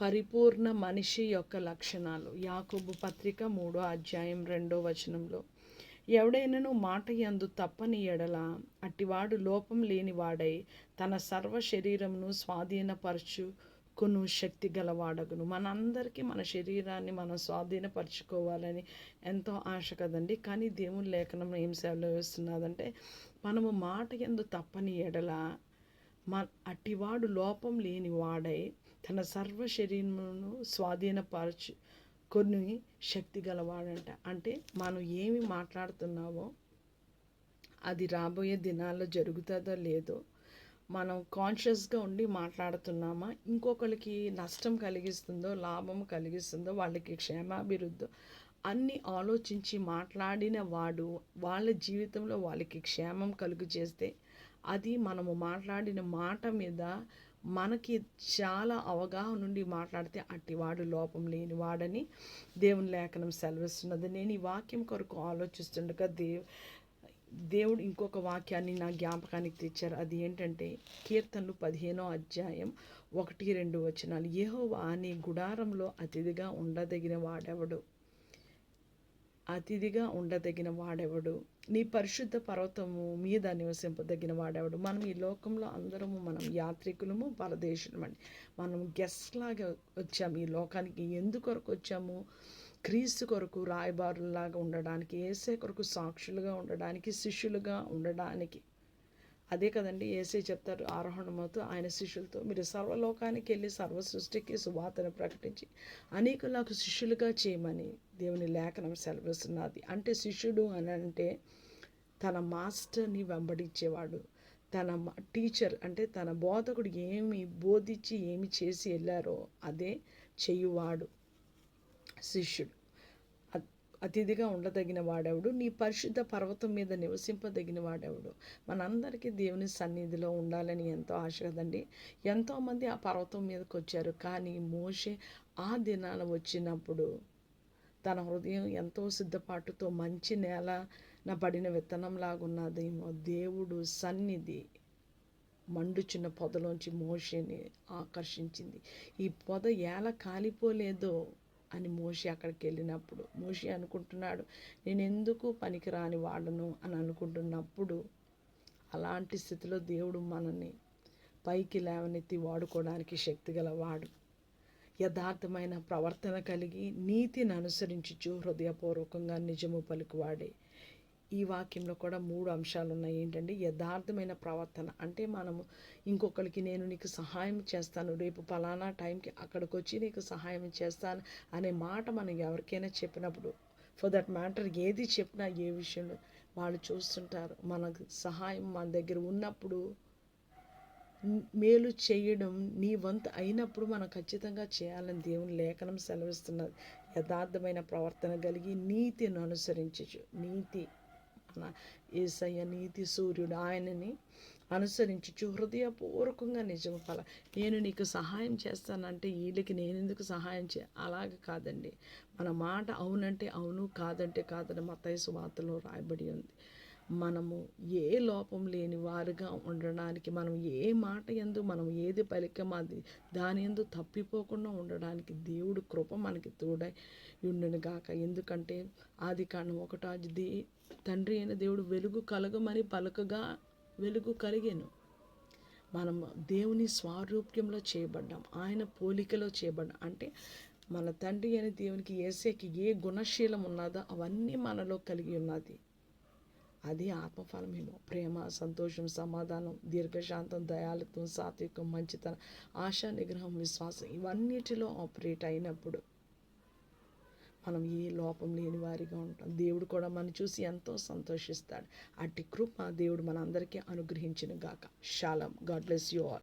పరిపూర్ణ మనిషి యొక్క లక్షణాలు. యాకోబు పత్రిక మూడో అధ్యాయం రెండో వచనంలో ఎవడైనను మాట ఎందు తప్పని ఎడల అట్టివాడు లోపం లేనివాడై తన సర్వ శరీరమును స్వాధీనపరచుకును శక్తి గలవాడగును. మనందరికీ మన శరీరాన్ని మనం స్వాధీనపరచుకోవాలని ఎంతో ఆశ కదండి. కానీ దేవుని లేఖనం ఏం సేవలో వేస్తున్నదంటే మనము మాట ఎందు తప్పని ఎడల మ అట్టివాడు లోపం లేని వాడై తన సర్వ శరీరమును స్వాధీనపరచు కొన్ని శక్తి గలవాడంట. అంటే మనం ఏమి మాట్లాడుతున్నామో అది రాబోయే దినాల్లో జరుగుతుందో లేదో మనం కాన్షియస్గా ఉండి మాట్లాడుతున్నామా? ఇంకొకరికి నష్టం కలిగిస్తుందో లాభం కలిగిస్తుందో వాళ్ళకి క్షేమాభివృద్ధి అన్ని ఆలోచించి మాట్లాడిన వాడు వాళ్ళ జీవితంలో వాళ్ళకి క్షేమం కలుగు చేస్తే అది మనము మాట్లాడిన మాట మీద మనకి చాలా అవగాహన నుండి మాట్లాడితే అట్టివాడు లోపం లేని వాడని దేవుని లేఖనం సెలవిస్తున్నది. నేను ఈ వాక్యం కొరకు ఆలోచిస్తుండగా దేవ్ దేవుడు ఇంకొక వాక్యాన్ని నా జ్ఞాపకానికి తెచ్చారు. అది ఏంటంటే కీర్తనలు పదిహేనో అధ్యాయం ఒకటి రెండు వచనాలు. ఏహో అని గుడారంలో అతిథిగా ఉండదగిన వాడెవడు? అతిథిగా ఉండదగిన వాడెవడు? నీ పరిశుద్ధ పర్వతము మీద నివసింపదగిన వాడెవడు? మనం ఈ లోకంలో అందరము మనం యాత్రికులము పరదేశులమండి. మనం గెస్ట్ లాగా వచ్చాము ఈ లోకానికి. ఎందుకొరకు వచ్చాము? క్రీస్తు కొరకు రాయబారులాగా ఉండడానికి ఏసే కొరకు సాక్షులుగా ఉండడానికి శిష్యులుగా ఉండడానికి. అదే కదండి ఏసీ చెప్తారు ఆరోహణమవుతూ ఆయన శిష్యులతో మీరు సర్వలోకానికి వెళ్ళి సర్వ సృష్టికి సువార్తను ప్రకటించి అనేకులకు శిష్యులుగా చేయమని దేవుని లేఖనం సెలవిస్తున్నది. అంటే శిష్యుడు అని అంటే తన మాస్టర్ని వెంబడించేవాడు. తన టీచర్ అంటే తన బోధకుడు ఏమి బోధించి ఏమి చేసి వెళ్ళారో అదే చేయువాడు శిష్యుడు. అతిథిగా ఉండదగిన వాడెవడు? నీ పరిశుద్ధ పర్వతం మీద నివసింపదగిన వాడెవడు? మనందరికీ దేవుని సన్నిధిలో ఉండాలని ఎంతో ఆశ కదండి. ఎంతోమంది ఆ పర్వతం మీదకి వచ్చారు కానీ మోషే ఆ దినాన వచ్చినప్పుడు తన హృదయం ఎంతో సిద్ధపాటుతో మంచి నేల నా పడిన విత్తనంలాగున్నదేమో దేవుడు సన్నిధి మండుచున్న పొదలోంచి మోషేని ఆకర్షించింది. ఈ పొద ఎలా కాలిపోలేదో అని మోషి అక్కడికి వెళ్ళినప్పుడు మోషి అనుకుంటున్నాడు నేను ఎందుకు పనికిరాని వాడను అని అనుకుంటున్నప్పుడు అలాంటి స్థితిలో దేవుడు మనల్ని పైకి లేవనెత్తి వాడుకోవడానికి శక్తి గలవాడు. యథార్థమైన ప్రవర్తన కలిగి నీతిని అనుసరించుచు హృదయపూర్వకంగా నిజము పలుకువాడే. ఈ వాక్యంలో కూడా మూడు అంశాలు ఉన్నాయి ఏంటంటే యథార్థమైన ప్రవర్తన. అంటే మనము ఇంకొకరికి నేను నీకు సహాయం చేస్తాను. రేపు ఫలానా టైంకి అక్కడికి వచ్చి నీకు సహాయం చేస్తాను అనే మాట మనం ఎవరికైనా చెప్పినప్పుడు ఫర్ దట్ మ్యాటర్ ఏది చెప్పినా ఏ విషయంలో వాళ్ళు చూస్తుంటారు. మనకు సహాయం మన దగ్గర ఉన్నప్పుడు మేలు చేయడం నీ వంతు అయినప్పుడు మనం ఖచ్చితంగా చేయాలని దేవుని లేఖనం సెలవిస్తున్నది. యథార్థమైన ప్రవర్తన కలిగి నీతిని అనుసరించచ్చు నీతి. మన ఏసయ్య నీతి సూర్యుడు ఆయనని అనుసరించు హృదయపూర్వకంగా నిజము ఫల. నేను నీకు సహాయం చేస్తానంటే వీళ్ళకి నేను ఎందుకు సహాయం చే? అలాగ కాదండి. మన మాట అవునంటే అవును కాదంటే కాదని మతైసు వార్తలో రాయబడి ఉంది. మనము ఏ లోపం లేని వారుగా ఉండడానికి మనం ఏ మాట ఎందు మనం ఏది పలికం అది దాని ఎందు తప్పిపోకుండా ఉండడానికి దేవుడు కృప మనకి తోడై ఉండను గాక. ఎందుకంటే ఆది కాండం ఒకటో దే తండ్రి అయిన దేవుడు వెలుగు కలగమని పలుకగా వెలుగు కలిగాను. మనం దేవుని స్వారూప్యంలో చేయబడ్డాం ఆయన పోలికలో చేయబడ్డాం. అంటే మన తండ్రి అయిన దేవునికి ఏసేకి ఏ గుణశీలం ఉన్నదో అవన్నీ మనలో కలిగి ఉన్నది. అది ఆత్మఫలమేమో ప్రేమ సంతోషం సమాధానం దీర్ఘశాంతం దయాలత్వం సాత్వికం మంచితనం ఆశా నిగ్రహం విశ్వాసం ఇవన్నిటిలో ఆపరేట్ అయినప్పుడు మనం ఏ లోపం లేని వారిగా ఉంటాం. దేవుడు కూడా మనం చూసి ఎంతో సంతోషిస్తాడు. అట్టి కృప దేవుడు మనందరికీ అనుగ్రహించిన గాక శాలం గాడ్ బ్లెస్ యూ ఆల్